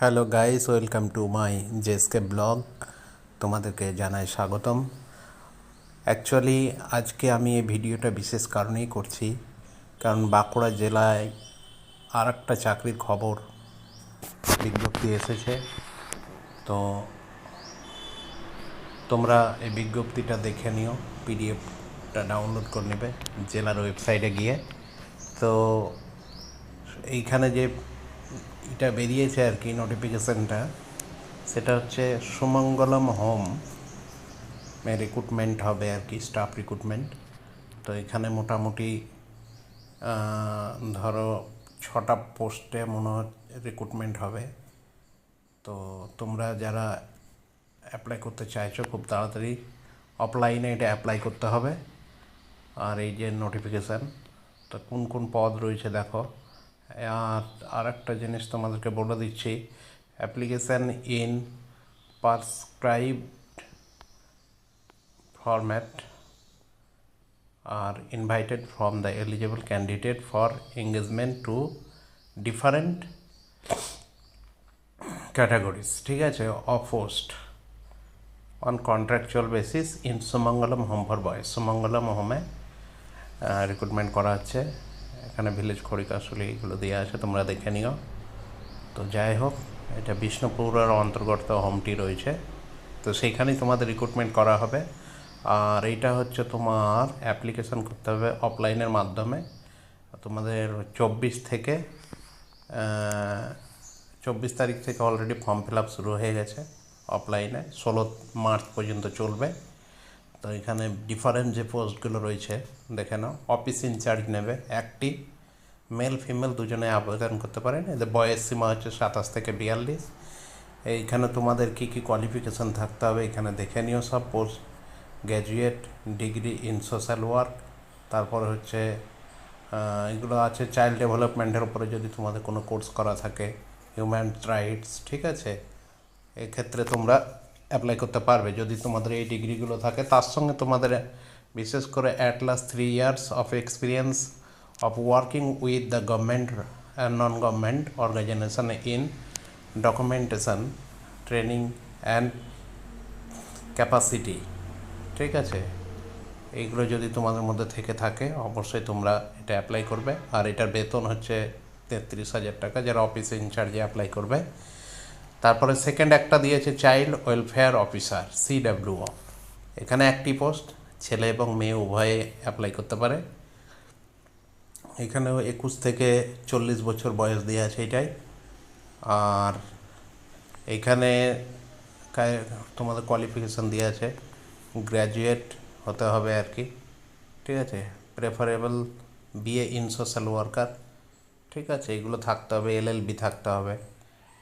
Hello guys welcome to my জেসকে blog তোমাদেরকে জানাই স্বাগতম। অ্যাকচুয়ালি আজকে আমি এই ভিডিওটা বিশেষ কারণেই করছি। কারণ বাঁকুড়া জেলায় আর একটা চাকরির খবর বিজ্ঞপ্তি এসেছে। তো তোমরা এই বিজ্ঞপ্তিটা দেখে নিও, পিডিএফটা ডাউনলোড করে নেবে জেলার ওয়েবসাইটে গিয়ে। তো এইখানে যে এটা বেরিয়েছে আর কি নোটিফিকেশানটা সেটা হচ্ছে সুমঙ্গলম হোম রিক্রুটমেন্ট হবে আর কি স্টাফ রিক্রুটমেন্ট তো এখানে মোটামুটি ধরো ছটা পোস্টে মনে হয় রিক্রুটমেন্ট হবে। তো তোমরা যারা অ্যাপ্লাই করতে চাইছো, খুব তাড়াতাড়ি অফলাইনে এটা অ্যাপ্লাই করতে হবে। আর এই যে নোটিফিকেশান তো কোন কোন পদ রয়েছে দেখো। আর একটা জিনিস তোমাদেরকে বলে দিচ্ছি। Application in prescribed format R invited from the eligible candidate for engagement to different categories ঠিক আছে? Of post on contractual basis in Sumangalam home for boys Sumangalam হোমে রিক্রুটমেন্ট করা হচ্ছে। এখানে ভিলেজ খড়িকাশুলি এগুলো দেওয়া আছে তোমরা দেখে নিও। তো যাই হোক, এটা বিষ্ণুপুরের অন্তর্গত হোমটি রয়েছে। তো সেইখানেই তোমাদের রিক্রুটমেন্ট করা হবে। আর এইটা হচ্ছে তোমার অ্যাপ্লিকেশন করতে হবে অফলাইনের মাধ্যমে। তোমাদের চব্বিশ থেকে চব্বিশ তারিখ থেকে অলরেডি ফর্ম ফিল আপ শুরু হয়ে গেছে অফলাইনে ষোলো মার্চ পর্যন্ত চলবে। তো এখানে ডিফারেন্ট যে পোস্টগুলো রয়েছে, দেখে নাও। অফিস ইনচার্জ নেবে একটি। মেল ফিমেল দুজনে আবেদন করতে পারেন। এদের বয়স সীমা হচ্ছে সাতাশ থেকে বিয়াল্লিশ। এইখানে তোমাদের কি কি কোয়ালিফিকেশন থাকতে হবে, এখানে দেখে নিও সব। Post graduate degree in social work তারপর হচ্ছে এগুলো আছে চাইল্ড ডেভেলপমেন্টের উপরে যদি তোমাদের কোনো কোর্স করা থাকে। হিউম্যান রাইটস ঠিক আছে? এক্ষেত্রে তোমরা অ্যাপ্লাই করতে পারবে। যদি তোমাদের এই ডিগ্রিগুলো থাকে, তার সঙ্গে তোমাদের বিশেষ করে at last three years of experience of working with the government and non government organisation in documentation training and capacity ঠিক আছে? এইগুলো যদি তোমাদের মধ্যে থেকে থাকে, অবশ্যই তোমরা এটা অ্যাপ্লাই করবে। আর এটার বেতন হচ্ছে তেত্রিশ হাজার টাকা, যারা অফিসে ইনচার্জে অ্যাপ্লাই করবে। তারপরে সেকেন্ড একটা দিয়েছে চাইল্ড ওয়েলফেয়ার অফিসার সিডাব্লিউও এখানে একটি পোস্ট ছেলে এবং মেয়ে উভয়ে অ্যাপ্লাই করতে পারে। এখানেও একুশ থেকে চল্লিশ বছর বয়স দেওয়া আছে এটাই। আর এইখানে কায়- তোমাদের কোয়ালিফিকেশান দেওয়া আছে। গ্র্যাজুয়েট হতে হবে আর কি। ঠিক আছে? Preferable BA in social worker ঠিক আছে? এগুলো থাকতে হবে এলএলবি থাকতে হবে।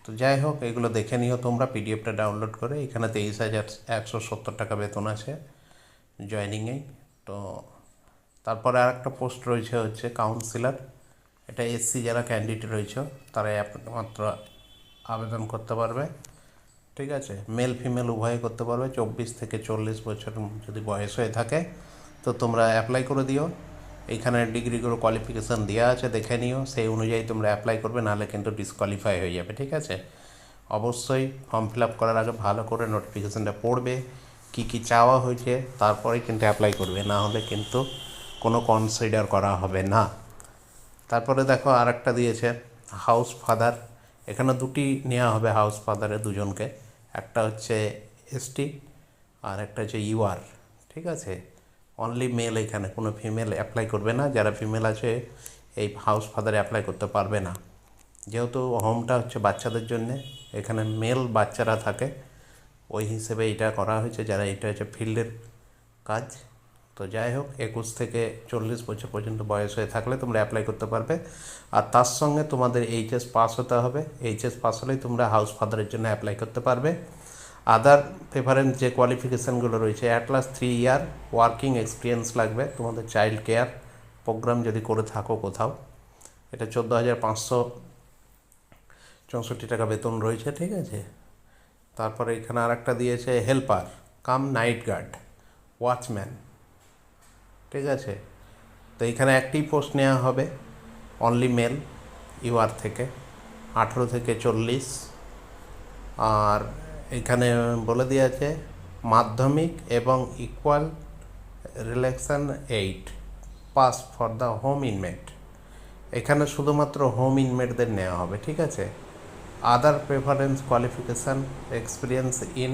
তো যাই হোক, এগুলো দেখে নিও তোমরা, পিডিএফটা ডাউনলোড করে। এখানে তেইশ হাজার একশো সত্তর টাকা বেতন আছে জয়নিংয়েই তো তারপরে আর একটা পোস্ট রয়েছে হচ্ছে কাউন্সিলর এটা এসসি যারা ক্যান্ডিডেট রয়েছে, তারা একমাত্র আবেদন করতে পারবে। ঠিক আছে? মেল ফিমেল উভয়ে করতে পারবে। চব্বিশ থেকে চল্লিশ বছর যদি বয়স হয়ে থাকে, তো তোমরা অ্যাপ্লাই করে দিও। এইখানে ডিগ্রিগুলো কোয়ালিফিকেশান দেওয়া আছে, দেখে নিও। সেই অনুযায়ী তোমরা অ্যাপ্লাই করবে, নাহলে কিন্তু ডিসকোয়ালিফাই হয়ে যাবে, ঠিক আছে? অবশ্যই ফর্ম ফিল আপ করার আগে ভালো করে নোটিফিকেশানটা পড়বে, কি কি চাওয়া হয়েছে, তারপরে কিন্তু অ্যাপ্লাই করবে, না হলে কিন্তু কোনো কনসিডার করা হবে না। তারপরে দেখো আর একটা দিয়েছে হাউস ফাদার এখানে দুটি নেওয়া হবে হাউস ফাদারে দুজনকে, একটা হচ্ছে এসটি আর একটা হচ্ছে ইউআর ঠিক আছে? অনলি মেল এখানে, কোনো ফিমেল অ্যাপ্লাই করবে না। যারা ফিমেল আছে, এই হাউস ফাদারে অ্যাপ্লাই করতে পারবে না। যেহেতু হোমটা হচ্ছে বাচ্চাদের জন্যে, এখানে মেল বাচ্চারা থাকে, ওই হিসেবে এটা করা হয়েছে। যারা এটা হচ্ছে ফিল্ডের কাজ, তো যাই হোক, একুশ থেকে চল্লিশ বছর পর্যন্ত বয়স হয়ে থাকলে তোমরা অ্যাপ্লাই করতে পারবে। আর তার সঙ্গে তোমাদের এইচএস পাস হতে হবে। এইচএস পাস হলেই তোমরা হাউস ফাদারের জন্য অ্যাপ্লাই করতে পারবে। আদার প্রেফারেন্স যে কোয়ালিফিকেশানগুলো রয়েছে at last three year working experience লাগবে। তোমাদের চাইল্ড কেয়ার প্রোগ্রাম যদি করে থাকো কোথাও, এটা চোদ্দ হাজার পাঁচশো চৌষট্টি টাকা বেতন রয়েছে, ঠিক আছে? তারপরে এখানে আর একটা দিয়েছে helper cum night guard watchman ঠিক আছে? তো এখানে একটি পোস্ট নেওয়া হবে অনলি মেল ইউআর থেকে, আঠেরো থেকে চল্লিশ, আর এখানে বলে দিয়েছে মাধ্যমিক এবং equal relaxation eight pass for the home inmate এখানে শুধুমাত্র হোম ইনমেটদের নেওয়া হবে, ঠিক আছে? Other preference qualification experience in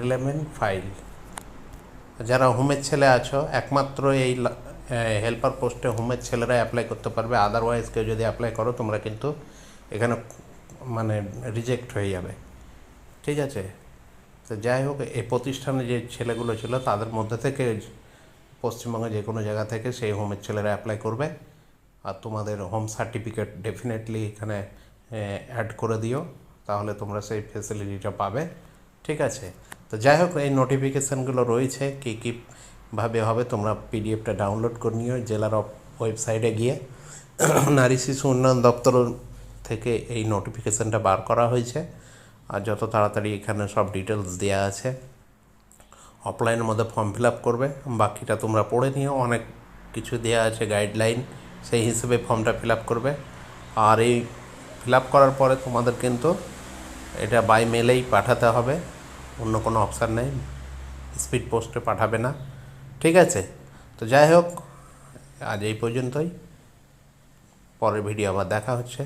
relevant file যারা হোমের ছেলে আছো, একমাত্র এই হেল্পার পোস্টে হোমের ছেলেরা অ্যাপ্লাই করতে পারবে আদারওয়াইজ কেউ যদি অ্যাপ্লাই করো, তোমরা কিন্তু এখানে মানে রিজেক্ট হয়ে যাবে। ঠিক আছে। তো যাই হোক, এই প্রতিষ্ঠানে যে ছেলেগুলো ছিল, তাদের মধ্যে থেকে পশ্চিমবঙ্গে যে কোনো জায়গা থেকে সেই হোমের ছেলেরা অ্যাপ্লাই করবে। আর তোমাদের হোম সার্টিফিকেট ডেফিনেটলি এখানে অ্যাড করে দিও। তাহলে তোমরা সেই ফেসিলিটিটা পাবে। ঠিক আছে। তো যাই হোক, এই নোটিফিকেশানগুলো রয়েছে, কী কীভাবে হবে তোমরা পিডিএফটা ডাউনলোড করে নিও জেলার ওয়েবসাইটে গিয়ে। নারী শিশু উন্নয়ন দপ্তর থেকে এই নোটিফিকেশানটা বার করা হয়েছে। আর যত তাড়াতাড়ি এখানে সব ডিটেলস দেওয়া আছে অফলাইনের মধ্যে ফর্ম ফিল আপ করবে। বাকিটা তোমরা পড়ে নিও, অনেক কিছু দেওয়া আছে গাইডলাইন সেই হিসেবে ফর্মটা ফিল আপ করবে। আর এই ফিল আপ করার পরে তোমাদের কিন্তু এটা বাই মেলেই পাঠাতে হবে, অন্য কোনো অপশান নেই স্পিড পোস্টে পাঠাবে না। ঠিক আছে? তো যাই হোক, আজ এই পর্যন্তই। পরের ভিডিও আবার দেখা হচ্ছে।